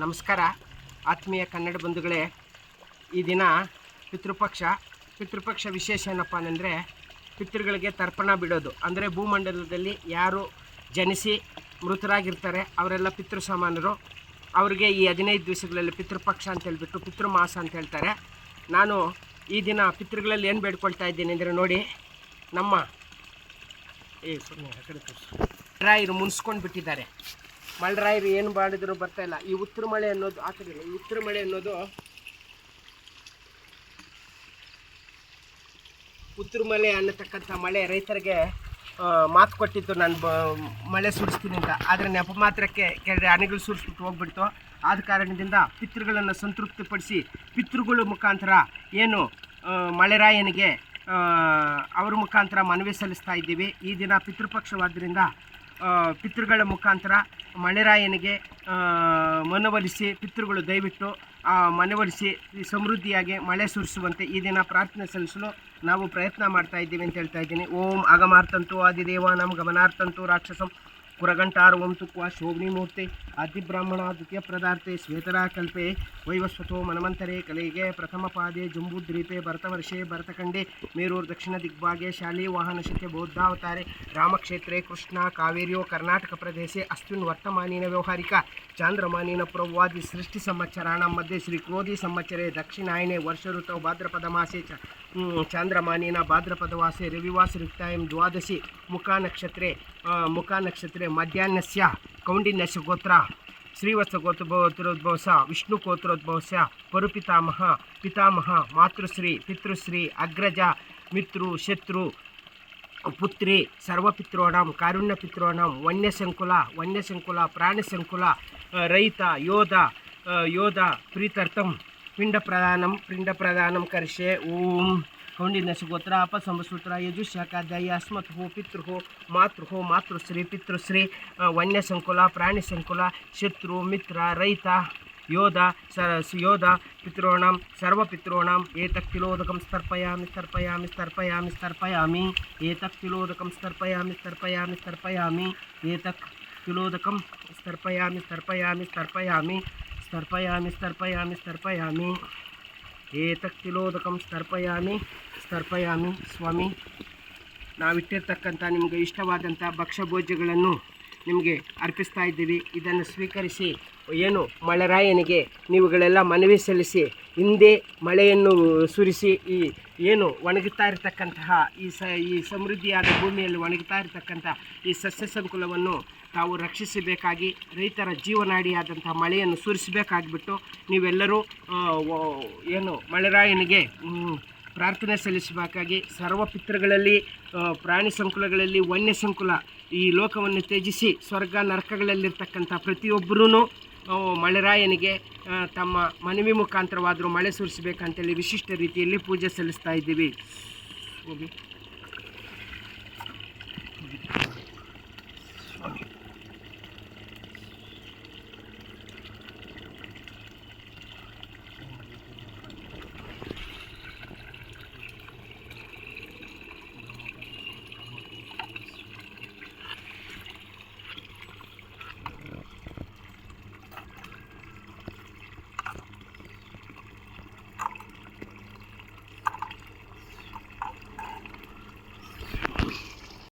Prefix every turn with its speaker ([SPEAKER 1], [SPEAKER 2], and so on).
[SPEAKER 1] ನಮಸ್ಕಾರ. ಆತ್ಮೀಯ ಕನ್ನಡ ಬಂಧುಗಳೇ, ಈ ದಿನ ಪಿತೃಪಕ್ಷ ಪಿತೃಪಕ್ಷ ವಿಶೇಷ ಏನಪ್ಪ ಅಂದರೆ ಪಿತೃಗಳಿಗೆ ತರ್ಪಣ ಬಿಡೋದು. ಅಂದರೆ ಭೂಮಂಡಲದಲ್ಲಿ ಯಾರು ಜನಿಸಿ ಮೃತರಾಗಿರ್ತಾರೆ, ಅವರೆಲ್ಲ ಪಿತೃ ಸಮಾನರು ಅವರಿಗೆ ಈ ಹದಿನೈದು ದಿವಸಗಳಲ್ಲಿ ಪಿತೃಪಕ್ಷ ಅಂತ ಹೇಳ್ಬಿಟ್ಟು ಪಿತೃಮಾಸ ಅಂತ ಹೇಳ್ತಾರೆ. ನಾನು ಈ ದಿನ ಪಿತೃಗಳಲ್ಲಿ ಏನು ಬೇಡ್ಕೊಳ್ತಾ ಇದ್ದೀನಿ ಅಂದರೆ ನೋಡಿ, ನಮ್ಮ ಏ ಸುಮ್ಮನೆ ಕಡೆ ಇವರು ಮುನ್ಸ್ಕೊಂಡು ಬಿಟ್ಟಿದ್ದಾರೆ ಮಳರಾಯರು ಏನು ಮಾಡಿದ್ರು ಬರ್ತಾ ಇಲ್ಲ. ಈ ಉತ್ತರ ಮಳೆ ಅನ್ನೋದು, ಆ. ಈ ಉತ್ತರ ಮಳೆ ಅನ್ನೋದು ಉತ್ತರ ಮಳೆ ಅನ್ನತಕ್ಕಂಥ ಮಳೆ ರೈತರಿಗೆ ಮಾತು ಕೊಟ್ಟಿತ್ತು ನಾನು ಬ, ಮಳೆ ಸುರಿಸ್ತೀನಿ ಅಂತ. ಆದರೆ ನೆಪ ಮಾತ್ರಕ್ಕೆ ಕೆಲ ಅಣೆಗಳು ಸುರಿಸ್ಬಿಟ್ಟು ಹೋಗ್ಬಿಡ್ತು. ಆದ ಕಾರಣದಿಂದ ಪಿತೃಗಳನ್ನು ಸಂತೃಪ್ತಿಪಡಿಸಿ, ಪಿತೃಗಳ ಮುಖಾಂತರ ಏನು ಮಳೆರಾಯನಿಗೆ ಅವರ ಮುಖಾಂತರ ಮನವಿ ಸಲ್ಲಿಸ್ತಾ ಇದ್ದೀವಿ. ಈ ದಿನ ಪಿತೃಪಕ್ಷವಾದ್ದರಿಂದ ಪಿತೃಗಳ ಮುಖಾಂತರ ಮಳೆರಾಯನಿಗೆ ಮನವೊಲಿಸಿ ಪಿತೃಗಳು ದಯವಿಟ್ಟು ಆ, ಮನವೊಲಿಸಿ ಸಮೃದ್ಧಿಯಾಗಿ ಮಳೆ ಸುರಿಸುವಂತೆ ಈ ದಿನ ಪ್ರಾರ್ಥನೆ ಸಲ್ಲಿಸಲು ನಾವು ಪ್ರಯತ್ನ ಮಾಡ್ತಾ ಇದ್ದೀವಿ ಅಂತ ಹೇಳ್ತಾ ಇದ್ದೀನಿ. ಓಂ ಅಗಮಾರ್ತಂತೂ ಆದಿದೇವ ನಮ್ಮ ಗಮನಾರ್ಥಂತು ರಾಕ್ಷಸಂ. पुरगण्टार्वं तु क्वा शोभनिमूर्ते आदिब्राह्मणाद्वितीय प्रदार्थे श्वेतराकल्पे वैवस्वतो मनमन्तरे कलेगे प्रथमपादे जम्बूद्वीपे भरतवर्षे भरतखंडे मेरूर दक्षिण दिग्भागे भरतखण्डे मेरूर्दक्षिणदिग्भागे शालीवाहनशके बौद्धावतारे, रामक्षेत्रे कृष्णा कावेर्यो व्यवहारिक अस्मिन् वर्तमानेन सृष्टि चान्द्रमानेन मध्य सृष्टिसंवत्सराणां मध्ये संवत्सरे दक्षिणायने वर्षऋतौ भाद्रपदमासे च चान्द्रमानेन भाद्रपदवासे मुखा नक्षत्रे मुखानक्षत्रे मुखानक्षत्रे మధ్యాహ్నస్య కౌండిన్యస్య గోత్ర శ్రీవత్స గోత్రోద్భవస విష్ణు గోత్రోద్భవస పరుపితామహ పితామహ మాతృశ్రీ పితృశ్రీ అగ్రజ మిత్రు శత్రు పుత్రి సర్వపిత్రోణం కారుణ్యపిత్రోణం వన్యశంకుల వన్యశంకుల ప్రాణశంకుల రయిత యోధ యోధ ప్రీతర్థం పిండ ప్రదానం పిండ ప్రదానం కరిషే ఓం ढूँढने सुगोत्रा अपसमसूत्र यजुशाकाध्यायी अस्मत् हो पितृ हो मातृ हो मातृश्री पितृश्री वन्य संकुल प्राणी संकुल शत्रु मित्र रैत योध स योध पितॄणां सर्वपितॄणाम् एक तिलोदक स्तर्पयामि स्तर्पयामि स्तर्पयामि स्तर्पयामि एक तिलोदक स्तर्पयामि स्तर्पयामि स्तर्पयामि एक तिलोदक स्तर्पयामि स्तर्पयामि स्तर्पयामि स्तर्पयामि स्तर्पयामि स्तर्पयामि ಸ್ತರ್ಪಯಾಮಿ ಸ್ತರ್ಪಯಾಮಿ ಸ್ತರ್ಪಯಾಮಿ ಸ್ವಾಮಿ. ನಾವಿಟ್ಟಿರ್ತಕ್ಕಂಥ ನಿಮಗೆ ಇಷ್ಟವಾದಂಥ ಭಕ್ಷ್ಯಭೋಜ್ಯಗಳನ್ನು ನಿಮಗೆ ಅರ್ಪಿಸ್ತಾ ಇದ್ದೀವಿ. ಇದನ್ನು ಸ್ವೀಕರಿಸಿ ಏನು ಮಳೆರಾಯನಿಗೆ ನೀವುಗಳೆಲ್ಲ ಮನವಿ ಸಲ್ಲಿಸಿ ಹಿಂದೆ ಮಳೆಯನ್ನು ಸುರಿಸಿ ಈ ಏನು ಒಣಗುತ್ತಾ ಇರತಕ್ಕಂತಹ ಈ ಸ ಈ ಸಮೃದ್ಧಿಯಾದ ಭೂಮಿಯಲ್ಲಿ ಒಣಗುತ್ತಾ ಇರತಕ್ಕಂಥ ಈ ಸಸ್ಯ ಸಂಕುಲವನ್ನು ತಾವು ರಕ್ಷಿಸಬೇಕಾಗಿ, ರೈತರ ಜೀವನಾಡಿಯಾದಂಥ ಮಳೆಯನ್ನು ಸುರಿಸಬೇಕಾಗಿಬಿಟ್ಟು ನೀವೆಲ್ಲರೂ ಏನು ಮಳೆರಾಯನಿಗೆ ಪ್ರಾರ್ಥನೆ ಸಲ್ಲಿಸಬೇಕಾಗಿ ಸರ್ವ ಪಿತೃಗಳಲ್ಲಿ ಪ್ರಾಣಿ ಸಂಕುಲಗಳಲ್ಲಿ, ವನ್ಯ ಸಂಕುಲ ಈ ಲೋಕವನ್ನು ತ್ಯಜಿಸಿ ಸ್ವರ್ಗ ನರಕಗಳಲ್ಲಿರ್ತಕ್ಕಂಥ ಪ್ರತಿಯೊಬ್ಬರೂ ಮಳೆರಾಯನಿಗೆ ತಮ್ಮ ಮನವಿ ಮುಖಾಂತರವಾದರೂ ಮಳೆ ಸುರಿಸಬೇಕಂತೇಳಿ ವಿಶಿಷ್ಟ ರೀತಿಯಲ್ಲಿ ಪೂಜೆ ಸಲ್ಲಿಸ್ತಾ ಇದ್ದೀವಿ.